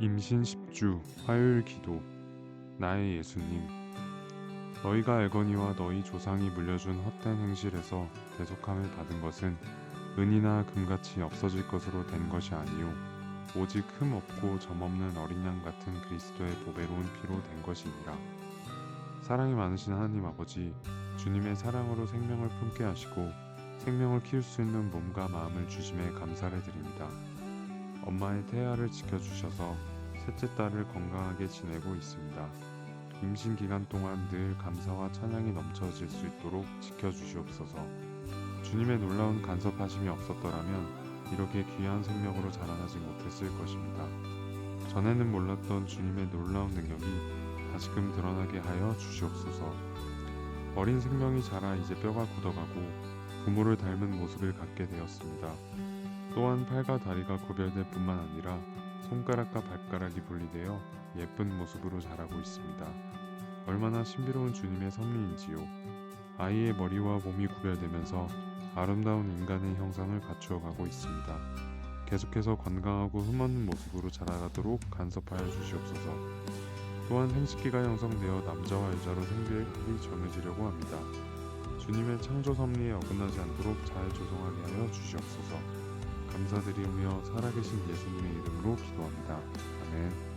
임신 10주 화요일 기도 나의 예수님 너희가 알거니와 너희 조상이 물려준 헛된 행실에서 대속함을 받은 것은 은이나 금같이 없어질 것으로 된 것이 아니요 오직 흠 없고 점 없는 어린 양 같은 그리스도의 보배로운 피로 된 것이니라 사랑이 많으신 하나님 아버지 주님의 사랑으로 생명을 품게 하시고 생명을 키울 수 있는 몸과 마음을 주심에 감사를 드립니다. 엄마의 태아를 지켜주셔서 셋째 딸을 건강하게 지내고 있습니다. 임신 기간 동안 늘 감사와 찬양이 넘쳐질 수 있도록 지켜주시옵소서. 주님의 놀라운 간섭하심이 없었더라면 이렇게 귀한 생명으로 자라나지 못했을 것입니다. 전에는 몰랐던 주님의 놀라운 능력이 다시금 드러나게 하여 주시옵소서. 어린 생명이 자라 이제 뼈가 굳어가고 부모를 닮은 모습을 갖게 되었습니다. 또한 팔과 다리가 구별될 뿐만 아니라 손가락과 발가락이 분리되어 예쁜 모습으로 자라고 있습니다. 얼마나 신비로운 주님의 섭리인지요. 아이의 머리와 몸이 구별되면서 아름다운 인간의 형상을 갖추어 가고 있습니다. 계속해서 건강하고 흠없는 모습으로 자라가도록 간섭하여 주시옵소서. 또한 생식기가 형성되어 남자와 여자로 생별이 정해지려고 합니다. 주님의 창조 섭리에 어긋나지 않도록 잘 조성하게 하여 주시옵소서. 감사드리며 살아계신 예수님의 이름으로 기도합니다. 아멘.